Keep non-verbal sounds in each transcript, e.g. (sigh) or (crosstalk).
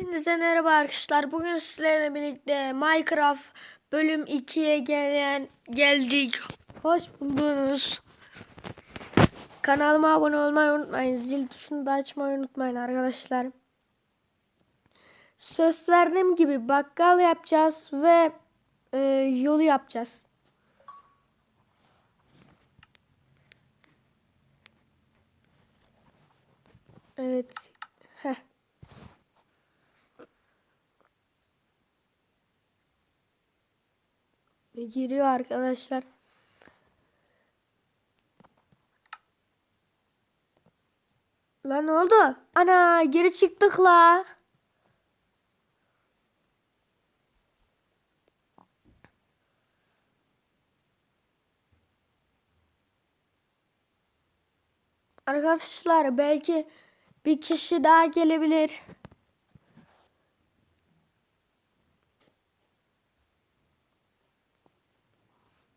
Hepinize merhaba arkadaşlar. Bugün sizlerle birlikte Minecraft bölüm 2'ye gelen geldik. Hoş buldunuz. Kanalıma abone olmayı unutmayın. Zil tuşunu da açmayı unutmayın arkadaşlar. Söz verdiğim gibi bakkal yapacağız ve e, yolu yapacağız. Evet. Heh. Giriyor arkadaşlar. Lan ne oldu? Ana geri çıktık la. Arkadaşlar belki bir kişi daha gelebilir.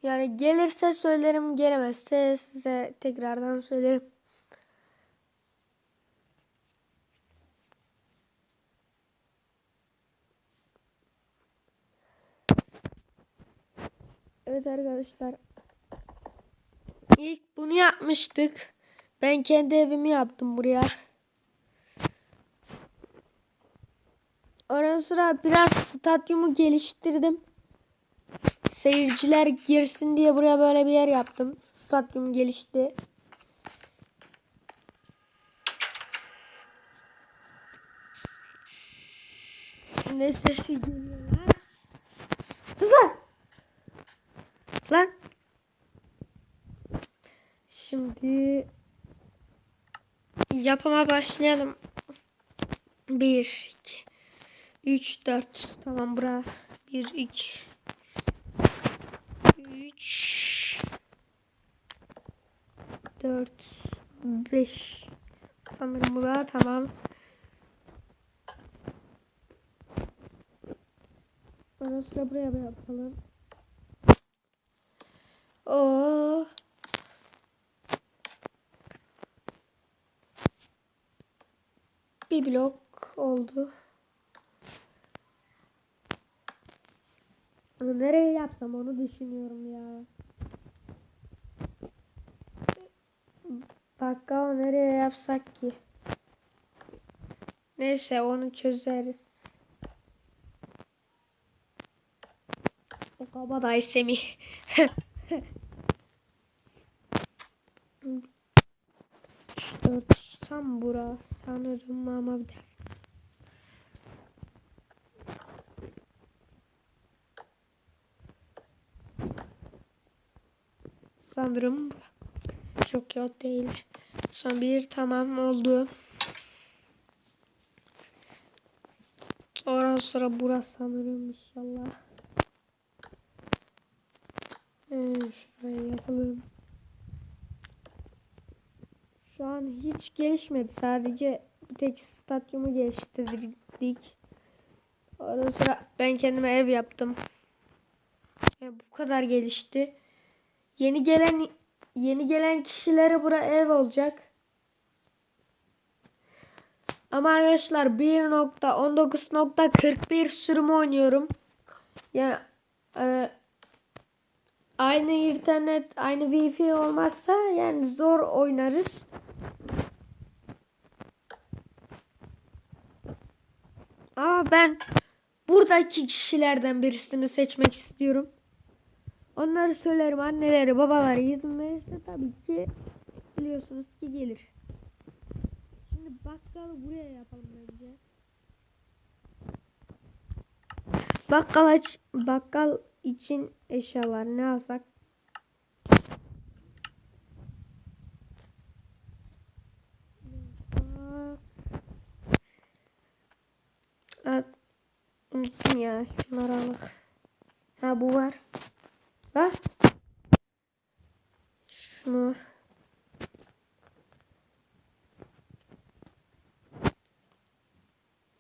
Yani gelirse söylerim, gelemezse size tekrardan söylerim. Evet arkadaşlar. İlk bunu yapmıştık. Ben kendi evimi yaptım buraya. Ondan sonra biraz stadyumu geliştirdim. Seyirciler girsin diye buraya böyle bir yer yaptım. Stadyum gelişti. Ne sesi geliyor lan? Lan! Lan! Şimdi yapıma başlayalım. 1 2 3 4 tamam bura 1 2 3 4 5 sanırım bu da tamam. Ondan sonra buraya yapalım. Oo. Bir blok oldu. Nereye yapsam onu düşünüyorum ya. Bakkal nereye yapsak ki? Neyse onu çözeriz. O kabadayı Semih. (laughs) Tam bura sanırım ama bir dakika. Sanırım. Yok yok değil. Son bir tamam oldu. Sonra sonra burası sanırım inşallah. Ee, şuraya yapalım. Şu an hiç gelişmedi. Sadece bir tek stadyumu geliştirdik. Ondan sonra ben kendime ev yaptım. Ve bu kadar gelişti. Yeni gelen yeni gelen kişilere bura ev olacak. Ama arkadaşlar 1.19.41 sürümü oynuyorum. Yani e, aynı internet, aynı wifi olmazsa yani zor oynarız. Ama ben buradaki kişilerden birisini seçmek istiyorum. Onları söylerim anneleri babaları izin verirse tabii ki biliyorsunuz ki gelir. Şimdi bakkalı buraya yapalım bence. Bakkal aç bakkal için eşyalar ne alsak? At. Unuttum ya şunları alık. Ha bu var. Bak. Şunu.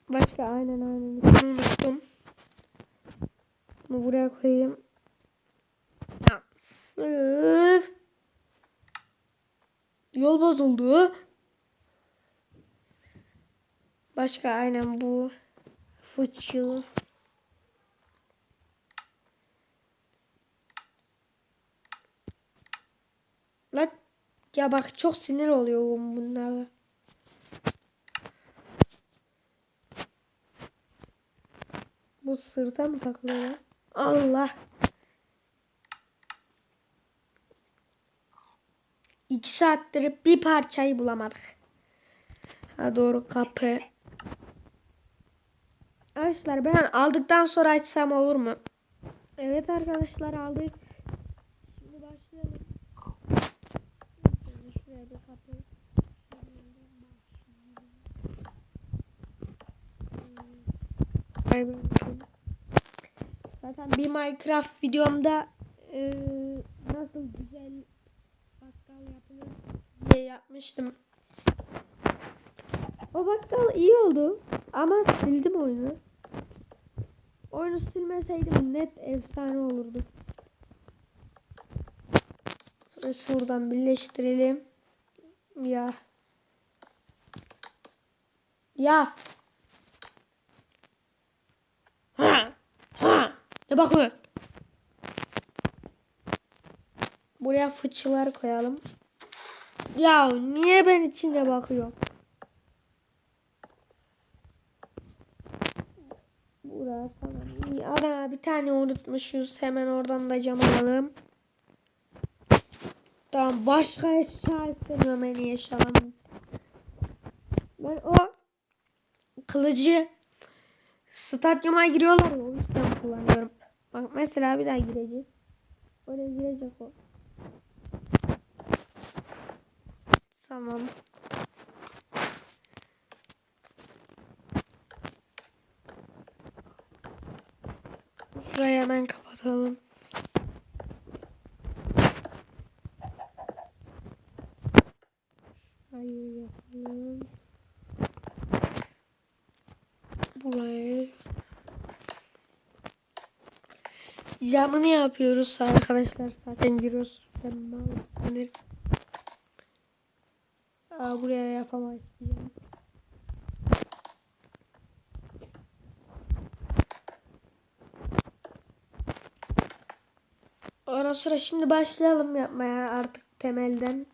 Başka aynen aynen. Şunu unuttum. Bunu buraya koyayım. Yol bozuldu. Başka aynen bu. Fıçı. Lan ya bak çok sinir oluyorum bunlara. Bu sırta mı takılıyor? Allah. İki saattir bir parçayı bulamadık. Ha doğru kapı. Arkadaşlar ben aldıktan sonra açsam olur mu? Evet arkadaşlar aldık. Şimdi başlayalım. Şöyle Şuraya bir kapı. Bakayım. Zaten bir Minecraft videomda eee, nasıl güzel bakkal yapılır diye yapmıştım. O bakkal iyi oldu ama sildim oyunu. Oyunu silmeseydim net efsane olurdu. Sonra şuradan birleştirelim. Ya. Ya. Ha. Ne bakıyor? Buraya fıçılar koyalım. Ya niye ben içinde bakıyorum? Buraya tamam. İyi. Ana bir tane unutmuşuz. Hemen oradan da cam alalım. Tamam başka eşya istemiyorum en iyi eşyalarımı. Ben o kılıcı stadyuma giriyorlar ya o yüzden kullanıyorum. Bak mesela bir daha gireceğiz. Oraya girecek o. Tamam. Şurayı hemen kapatalım. Hayır yapalım. Burayı camını yapıyoruz arkadaşlar zaten giriyoruz. Ben mal. Aa, buraya yapamayız. Ondan sonra şimdi başlayalım yapmaya artık temelden.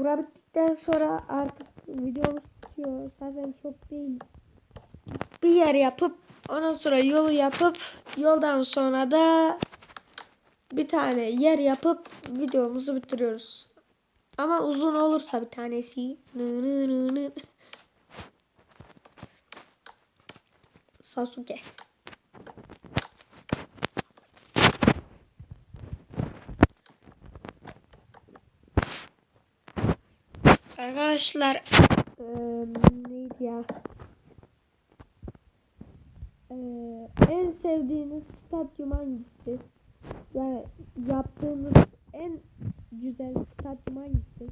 Bura bittikten sonra artık videomuz bitiyor. Zaten çok değil. Bir yer yapıp ondan sonra yolu yapıp yoldan sonra da bir tane yer yapıp videomuzu bitiriyoruz. Ama uzun olursa bir tanesi. Sasuke. Arkadaşlar eee, neydi ya? Eee, en sevdiğiniz stadyum hangisi? Yani yaptığınız en güzel stadyum hangisi?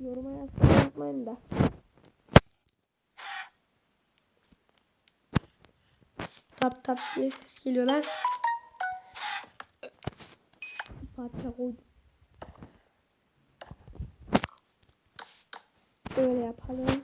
Yoruma yazmayı unutmayın da. Tap tap diye ses geliyor lan. Parça koydum. Böyle yapalım.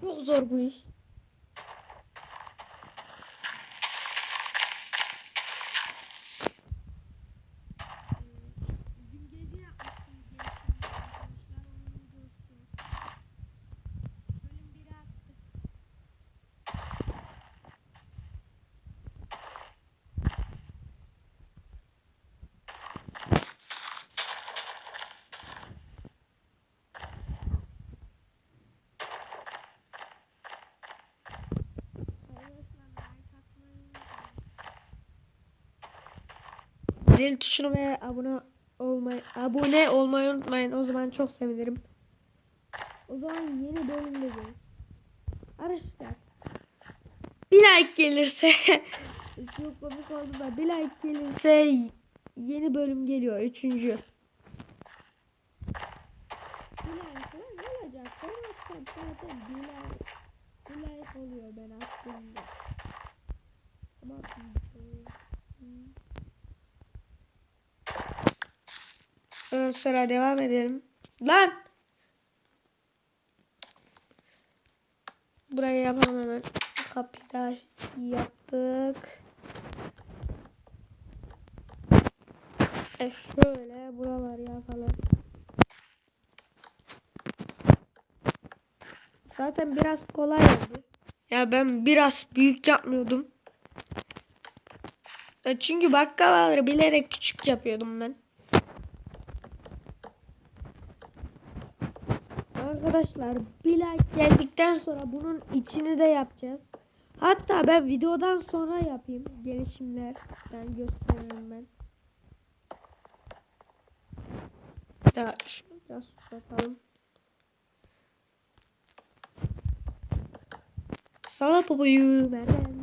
Çok zor bu iş. Dün gece yapmıştım gençlerle arkadaşlar onun videosu. Bölüm 1'e attık. Arkadaşlar like atmayı unutmayın. Zil tuşunu ve abone olmayı abone olmayı unutmayın. O zaman çok sevinirim. O zaman yeni bölümde görüşürüz. like gelirse çok komik oldu da bir like gelirse yeni bölüm geliyor. Üçüncü. Bir zaten bir like, bir like oluyor ben attığımda. Tamam. Ondan sonra devam edelim. Lan! Burayı yapalım hemen. Kapıyı da yaptık. E şöyle buraları yapalım. Zaten biraz kolay oldu. Ya ben biraz büyük yapmıyordum. E çünkü bakkalaları bilerek küçük yapıyordum ben. Arkadaşlar bir like geldikten sonra bunun içini de yapacağız. Hatta ben videodan sonra yapayım. Gelişimlerden gösteririm ben. Daha şunu biraz tutalım. Sana popoyu benden.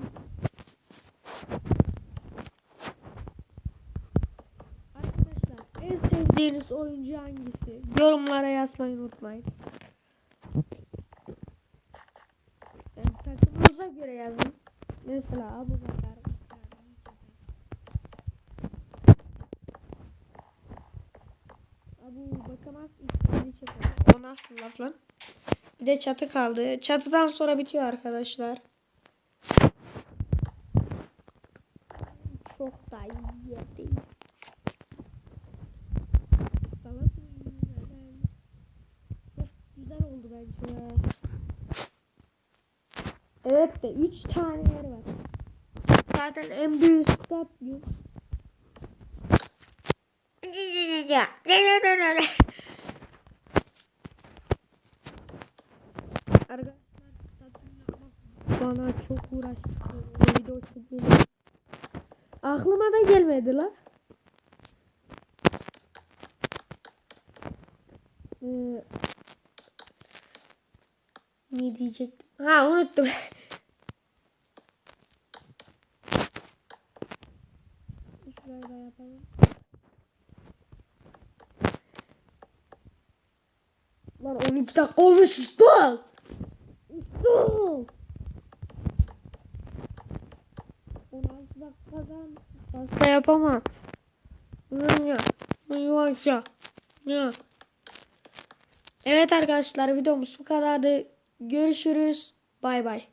Arkadaşlar en sevdiğiniz oyuncu hangisi? Yorumlara yazmayı unutmayın. Yani takımınıza göre yazın. Mesela Abu Bakar. Abu Bakamaz ismini çekelim. O nasıl laf lan? Bir de çatı kaldı. Çatıdan sonra bitiyor arkadaşlar. Çok da iyi değil. Salat Çok güzel oldu bence. ya. Evet de 3 tane yer var. Zaten en büyük stadyum. Arkadaşlar bana çok uğraştı. Video çekmeyi. Aklıma da gelmedi la. Ee, ne diyecektim? Ha unuttum. (laughs) Yapalım. Lan 12 dakika olmuş usta. Usta. 16 dakikadan fazla yapamam. Ya, ya. Ya. Evet arkadaşlar videomuz bu kadardı. Görüşürüz. Bay bay.